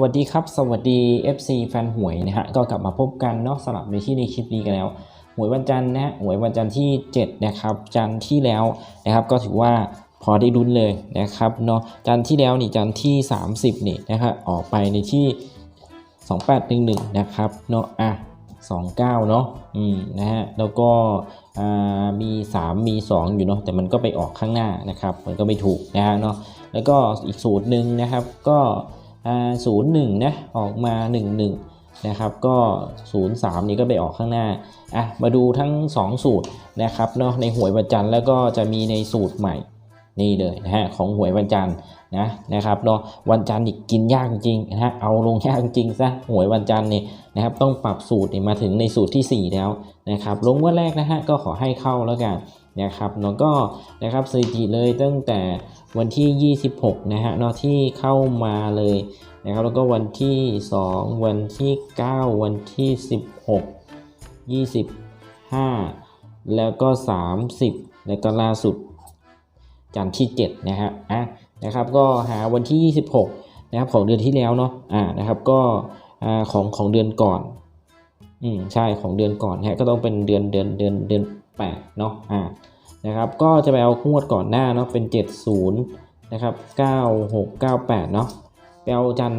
วัสดีครับ สวัสดี FC แฟนหวยนะฮะก็กลับมาพบกันเนาะสำหรับในที่ในคลิปนี้กันแล้ว หวยวันจันทร์นะฮะหวยวันจันทร์ที่ 7 นะครับ จันทร์ที่แล้วนะครับก็ถือว่าพอได้ลุ้นเลยนะครับเนาะจันทร์ที่แล้วนี่จันทร์ที่ 30 นี่นะครับออกไปในที่ 2811 นะครับเนาะอะ29 เนาะอืมนะฮะแล้วก็อ่ามี 3 มี 2 อยู่เนาะแต่มันก็ไปออกข้างหน้านะครับ มันก็ไม่ถูกนะฮะเนาะแล้วก็อีกสูตรหนึ่งนะครับก็ ศูนย์หนึ่งนะออกมา 1 1 นะครับ ก็ 0 3 นี่ก็ไปออกข้างหน้าอะมาดูทั้ง 2 สูตรนะครับเนาะในหวยวันจันทร์แล้วก็จะมีในสูตรใหม่นี่เลยนะฮะของหวยวันจันทร์นะนะครับเนาะวันจันทร์อีกกินยากจริงนะฮะเอาลงยากจริงซะหวยวันจันทร์นี่นะครับต้องปรับสูตรนี่มาถึงในสูตรที่ 4 แล้วนะครับลงวันแรกนะฮะก็ขอให้เข้าแล้วกัน นะครับเนาะก็นะครับสถิติเลยตั้งแต่วันที่ 26 นะฮะเนาะที่เข้ามาเลยนะครับแล้วก็วันที่ 2 วันที่ 9 วันที่ 16 25 แล้วก็ 30 แล้วก็ล่าสุดจันทร์ที่ 7 นะฮะอะนะครับก็หาวันที่ 26 นะครับของเดือนที่แล้วเนาะอ่านะครับก็อ่าของของเดือนก่อนอืมใช่ของเดือนก่อนฮะก็ต้องเป็นเดือนเดือนเดือนเดือน 8เนาะอ่านะครับก็จะไปเอางวดก่อนหน้าเนาะเป็น 70นะครับ9698เนาะไปเอาจัน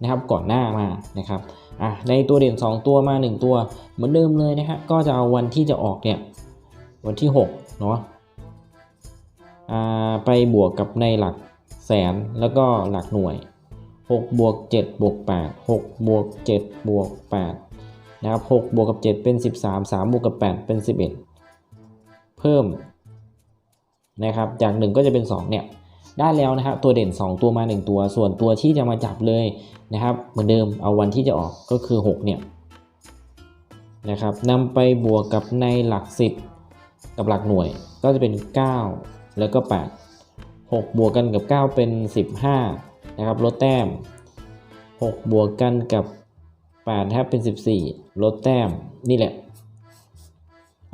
นะครับก่อนหน้ามานะครับอะในตัวเด่น 2 ตัวมา 1 ตัวเหมือนเดิมเลยนะฮะก็จะเอาวันที่จะออกเนี่ยวันที่6เนาะอ่าไปบวกกับในหลักแสนแล้วก็หลักหน่วย6บวก7บวก8 6บวก7บวก8นะครับ6บวกกับ 7 เป็น 13 3บวกกับ 8 เป็น 11 เพิ่มนะครับจาก 1 ก็จะเป็น 2 เนี่ยได้แล้วนะครับตัวเด่น 2 ตัวมา 1 ตัว ส่วนตัวที่จะมาจับเลยนะครับ เหมือนเดิมเอาวันที่จะออกก็คือ 6 เนี่ยนะครับนำไปบวกกับในหลัก 10 กับหลักหน่วยก็จะเป็น 9 แล้วก็ 8 6 บวกกันกับ 9 เป็น 15นะครับลดแต้ม 6 บวกกันกับ8นะครับเป็น 14 ลดแต้มนี่แหละ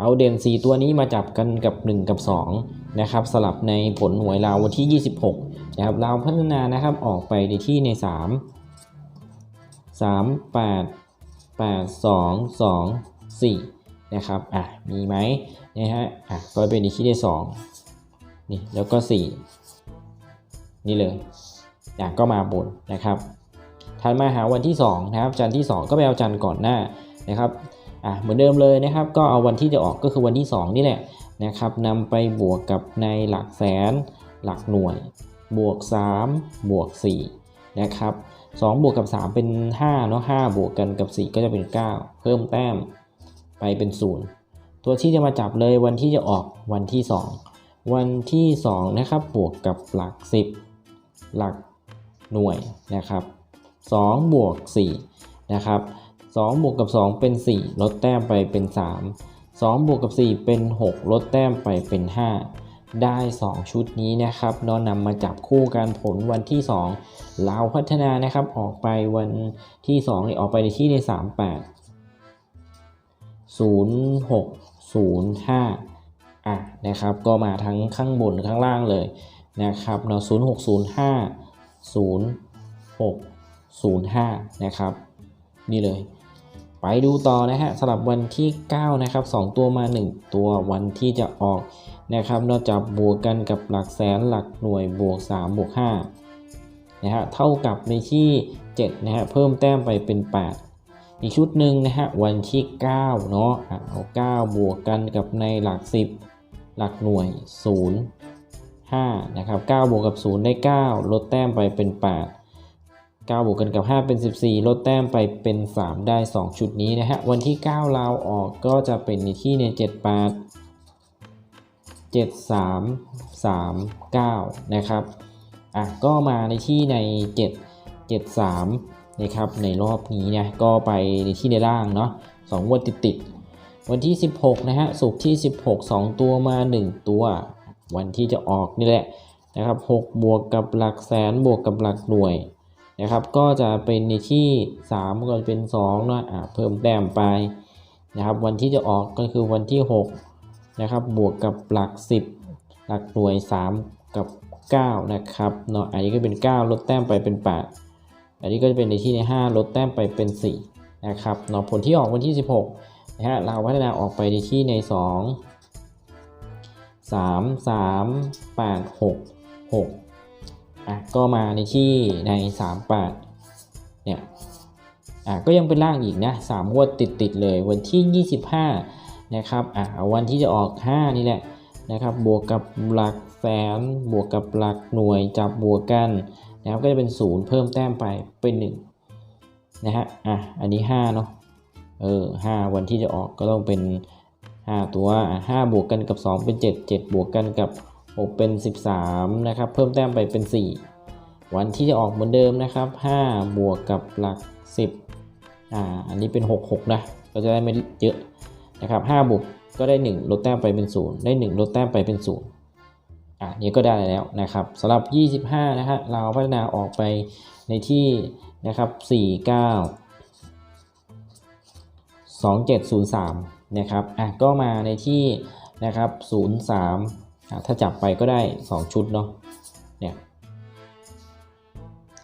เอาเด่น 4 ตัวนี้มาจับกันกับ 1 กับ2นะครับสลับในผลหวยราววันที่ 26นะครับเราพัฒนานะครับออกไปในที่ใน 3 3 8 8 2 2 4นะครับอะมีไหมนะฮะอะก็เป็นในที่ใน2นี่แล้วก็ 4 นี่เลยอะก็มาบนนะครับถัดมาหาวันที่2นะครับจันทร์ที่ 2 ก็ไปเอาจันทร์ก่อนหน้านะครับ อะเหมือนเดิมเลยนะครับ ก็เอาวันที่จะออกก็คือวันที่ 2 นี่แหละนะครับนำไปบวกกับในหลักแสน หลักหน่วย บวก 3 บวก4นะครับ2บวกกับ 3 เป็น 5 เนาะ5บวกกันกับ 4 ก็จะเป็น 9 เพิ่มแต้มไปเป็น 0 ตัวที่จะมาจับเลยวันที่จะออกวันที่ 2 วันที่ 2 นะครับ บวกกับหลัก 10 หลักหน่วยนะครับ2บวก4นะครับ 2 บวกกับ 2 เป็น 4 ลดแต้มไปเป็น 3 2 บวกกับ 4 เป็น 6 ลดแต้มไปเป็น 5 ได้ 2 ชุดนี้นะครับเนอนนำมาจับคู่กันผลวันที่2เราพัฒนานะครับ ออกไปวันที่2นี่ออกไปในที่ใน 38 0 6 0 5 อะนะครับ ก็มาทั้งข้างบนข้างล่างเลยนะครับเนาะ0 6 0 5 0 6 0 5 นะครับ นี่เลย ไปดูต่อนะฮะสำหรับวันที่ 9 นะครับ 2 ตัวมา 1 ตัววันที่จะออกนะครับนอกจากบวกกันกับหลักแสนหลักหน่วยบวก 3 บวก5นะฮะเท่ากับในที่7นะฮะเพิ่มแต้มไปเป็น 8 อีกชุดหนึ่งนะฮะวันที่ 9 เนาะอะเอา9 บวกกันกับในหลัก 10 หลักหน่วย 0 5นะครับ9บวกกับ 0 ได้ 9 ลดแต้มไปเป็น 8 9บวกกันกับ 5 เป็น 14 ลดแต้มไปเป็น 3 ได้ 2 ชุดนี้นะฮะ วันที่9เราออกก็จะเป็นในที่ใน78 7 3 3 9 นะครับ อะ ก็มาในที่ใน 7 7 3 นะครับ ในรอบนี้นะ ก็ไปในที่ในล่างเนาะ2งวันติดติด วันที่ 16 นะฮะ สุกที่ 16 2 ตัวมา 1 ตัว วันที่จะออกนี่แหละนะครับ 6 บวกกับหลักแสนบวกกับหลักหน่วย นะครับ ก็จะเป็นในที่3ก็เป็น2นะอะเพิ่มแต้มไปนะครับ วันที่จะออกก็คือวันที่6นะครับ บวกกับหลัก 10 หลักหน่วย 3 กับ 9 นะครับเนาะอันนี้ก็เป็น 9 ลดแต้มไปเป็น 8 อันนี้ก็จะเป็นในที่ใน 5 ลดแต้มไปเป็น 4 นะครับเนาะผลที่ออกวันที่ 16นะฮะเราพัฒนาออกไปในที่ใน 2 3 3 8 6 6 อะก็มาในที่ใน3 8เนี่ยอะก็ยังเป็นล่างอีกนะ3งวดติดติดเลยวันที่ 25นะครับอะวันที่จะออก 5 นี่แหละนะครับบวกกับหลักแสนบวกกับหลักหน่วยจับบวกกันนะครับก็จะเป็น 0 เพิ่มแต้มไปเป็น1นะฮะอะอันนี้5เนาะเออ5วันที่จะออกก็ต้องเป็น 5 ตัว5บวกกันกับ 2 เป็น 7 7 บวกกันกับ 6เป็น 13 นะครับ เพิ่มแต้มไปเป็น 4 วันที่จะออกเหมือนเดิมนะครับ 5 บวกกับหลัก 10 อ่า อันนี้เป็น 6 6 นะ ก็จะได้ไม่เยอะนะครับ5บวกก็ได้ 1 ลดแต้มไปเป็น 0 ได้ 1 ลดแต้มไปเป็น 0 อะนี่ก็ได้แล้วนะครับสำหรับ 25 นะฮะ เราพัฒนาออกไปในที่นะครับ 49 2703 นะครับ อะ ก็มาในที่นะครับ 03 ถ้าจับไปก็ได้ 2 ชุดเนาะเนี่ย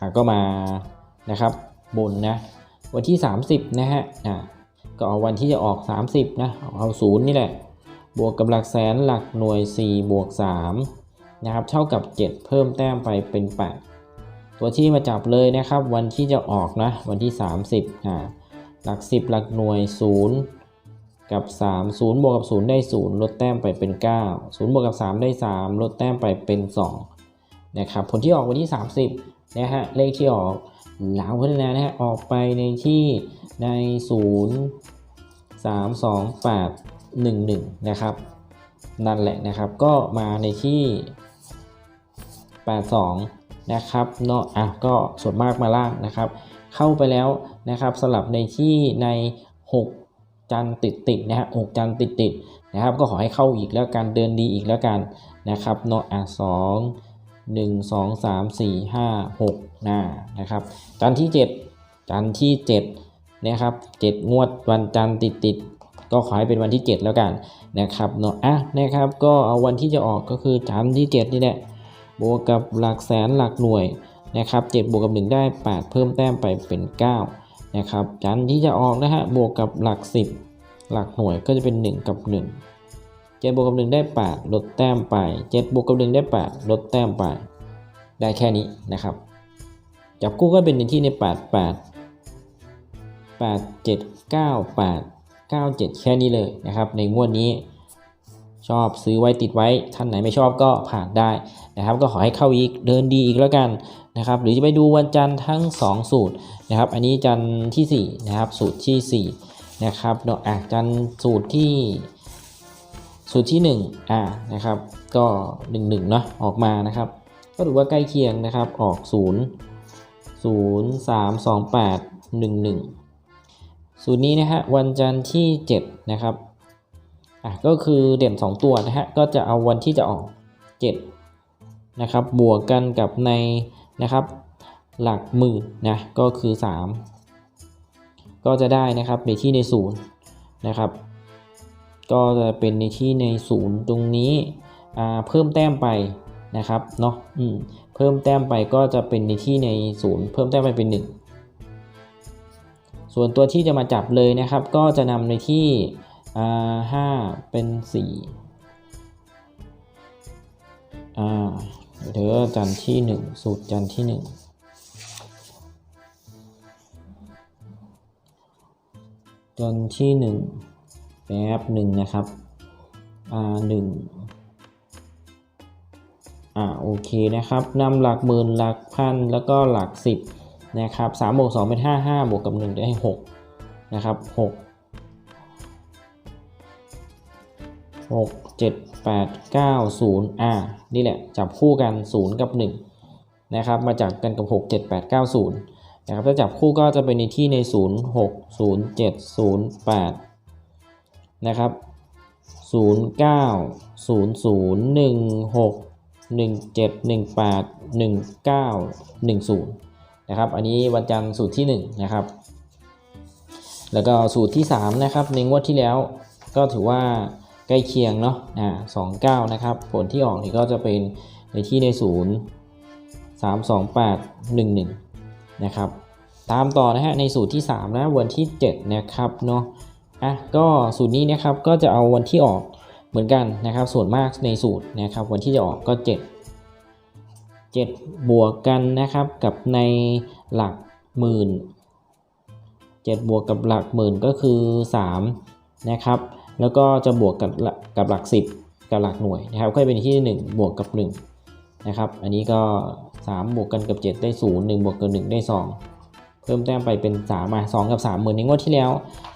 อะก็มานะครับบนนะวันที่ 30 นะฮะอะก็เอาวันที่จะออก 30 นะเอา0นี่แหละ บวกกับหลักแสนหลักหน่วย 4 บวก3นะครับเท่ากับ 7 เพิ่มแต้มไปเป็น 8 ตัวที่มาจับเลยนะครับ วันที่จะออกนะวันที่ 30อ่าหลัก 10 หลักหน่วย 0 กับ 3 0 บวกกับ 0 ได้ 0 ลดแต้มไปเป็น 9 0 บวกกับ 3 ได้ 3 ลดแต้มไปเป็น 2 นะครับ ผลที่ออกวันที่ 30 นะฮะ เลขที่ออกหลังพัฒนานะฮะ ออกไปในที่ใน 0 3 2 8 1 1 นะครับ นั่นแหละนะครับ ก็มาในที่ 82 นะครับ เนาะ อะ ก็ส่วนมากมาล่างนะครับ เข้าไปแล้วนะครับสลับในที่ใน 6 จันติดติดนะฮะ6จันติดติดนะครับก็ขอให้เข้าอีกแล้วกันเดินดีอีกแล้วกันนะครับเนาะอะสองหนึ่งสองสามสี่ห้าหกหนะนะครับจันทร์ที่7จันทร์ที่7นะครับ7งวดวันจันติดติดก็ขอให้เป็นวันที่ 7 แล้วกันนะครับเนาะอะนะครับก็เอาวันที่จะออกก็คือจันทร์ที่ 7 นี่แหละบวกกับหลักแสนหลักหน่วยนะครับ7บวกกับ 1 ได้ 8 เพิ่มแต้มไปเป็น 9 นะครับจันทร์ที่จะออกนะฮะบวกกับหลัก 10 หลักหน่วยก็จะเป็น 1 กับ 1 7บวกกับ 1 ได้ 8 ลดแต้มไป 7บวกกับ 1 ได้ 8 ลดแต้มไป ได้แค่นี้นะครับ จับคู่ก็เป็นในที่ใน 8 8 8 7 9 8 9 7 แค่นี้เลยนะครับ ในงวดนี้ ชอบซื้อไว้ติดไว้ท่านไหนไม่ชอบก็ผ่านได้นะครับ ก็ขอให้เข้าอีกเดินดีอีกแล้วกันนะครับ หรือจะไปดูวันจันทร์ทั้ง 2 สูตรนะครับ อันนี้จันทร์ที่4นะครับสูตรที่4นะครับเนาะอะจันทร์สูตรที่สูตรที่1อ่านะครับ ก็1 1เนาะออกมานะครับ ก็ถือว่าใกล้เคียงนะครับออก 0 0 3 2 8 1 1 สูตรนี้นะฮะวันจันทร์ที่7นะครับ อะก็คือเด่น 2 ตัวนะฮะก็จะเอาวันที่จะออก 7 นะครับ บวกกันกับในนะครับหลักหมื่นนะก็คือ 3 ก็จะได้นะครับในที่ในศูนย์นะครับ ก็จะเป็นในที่ในศูนย์ตรงนี้อ่าเพิ่มแต้มไปนะครับเนาะอืมเพิ่มแต้มไปก็จะเป็นในที่ในศูนย์เพิ่มแต้มไปเป็น 1 ส่วนตัวที่จะมาจับเลยนะครับ ก็จะนำในที่ อ่าห้าเป็นสี่อ่าเดี๋ยวจันที่หนึ่งสูตรจันที่หนึ่งจันที่หนึ่งแป๊บหนึ่งนะครับอ่าหนึ่งอ่าโอเคนะครับนำหลักหมื่นหลักพันแล้วก็หลักสิบนะครับสามบวกสองเป็นห้าห้าบวกกับหนึ่งได้หกนะครับหก หกเจ็ดแปดเก้าศูนย์อ่านี่แหละจับคู่กันศูนย์กับหนึ่งนะครับมาจับกันกับหกเจ็ดแปดเก้าศูนย์นะครับถ้าจับคู่ก็จะเป็นในที่ในศูนย์หกศูนย์เจ็ดศูนย์แปดนะครับศูนย์เก้าศูนย์ศูนย์หนึ่งหกหนึ่งเจ็ดหนึ่งแปดหนึ่งเก้าหนึ่งศูนย์นะครับ อันนี้วันจันทร์สูตรที่หนึ่งนะครับ แล้วก็สูตรที่ 3 นะครับ ในงวดที่แล้วก็ถือว่า ใกล้เคียงเนาะอ่าสองเก้านะครับ ผลที่ออกนี่ก็จะเป็นในที่ในศูนย์สามสองแปดหนึ่งหนึ่งนะครับ ตามต่อนะฮะในสูตรที่3นะวันที่7นะครับเนาะอะก็สูตรนี้นะครับก็จะเอาวันที่ออกเหมือนกันนะครับ ส่วนมากในสูตรนะครับวันที่จะออกก็ 7 7 บวกกันนะครับกับในหลักหมื่น7บวกกับหลักหมื่นก็คือ3นะครับ แล้วก็จะบวกกับกับหลัก 10 กับหลักหน่วยนะครับก็เป็นที่ 1 บวกกับ1นะครับอันนี้ก็ 3 บวกกันกับ 7 ได้ 0 1 บวกกับ 1 ได้ 2 เพิ่มแต้มไปเป็น3มา2กับ3เหมือนในงวดที่แล้ว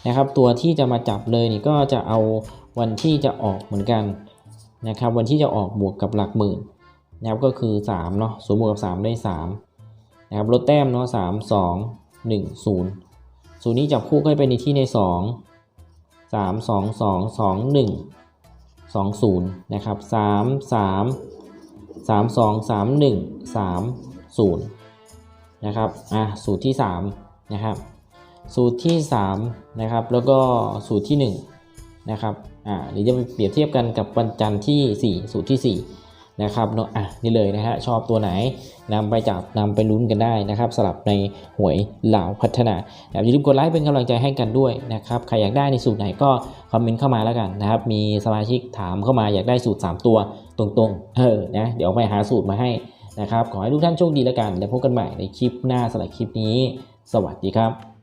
นะครับตัวที่จะมาจับเลยนี่ก็จะเอาวันที่จะออกเหมือนกันนะครับวันที่จะออกบวกกับหลักหมื่นนะครับก็คือ3เนาะ0บวกกับ 3 ได้3นะครับลดแต้มเนาะ3 2 1 0 0นี้จับคู่ก็เป็นในที่ใน 2 3 2 2 2 1 2 0นะครับ3 3 3 2 3 1 3 0นะครับอะสูตรที่3นะครับสูตรที่3นะครับแล้วก็สูตรที่1นะครับอ่าหรือจะไปเปรียบเทียบกันกับวันจันทร์ที่ 4 สูตรที่ 4 นะครับเนาะอะนี่เลยนะฮะชอบตัวไหนนำไปจับนำไปลุ้นกันได้นะครับสลับในหวยเหล่าพัฒนาอย่าลืมกดไลค์เป็นกำลังใจให้กันด้วยนะครับใครอยากได้ในสูตรไหนก็คอมเมนต์เข้ามาแล้วกันนะครับมีสมาชิกถามเข้ามาอยากได้สูตร 3 ตัวตรงๆเออนะเดี๋ยวไปหาสูตรมาให้นะครับขอให้ทุกท่านโชคดีแล้วกัน แล้วพบกันใหม่ในคลิปหน้าสำหรับคลิปนี้ สวัสดีครับ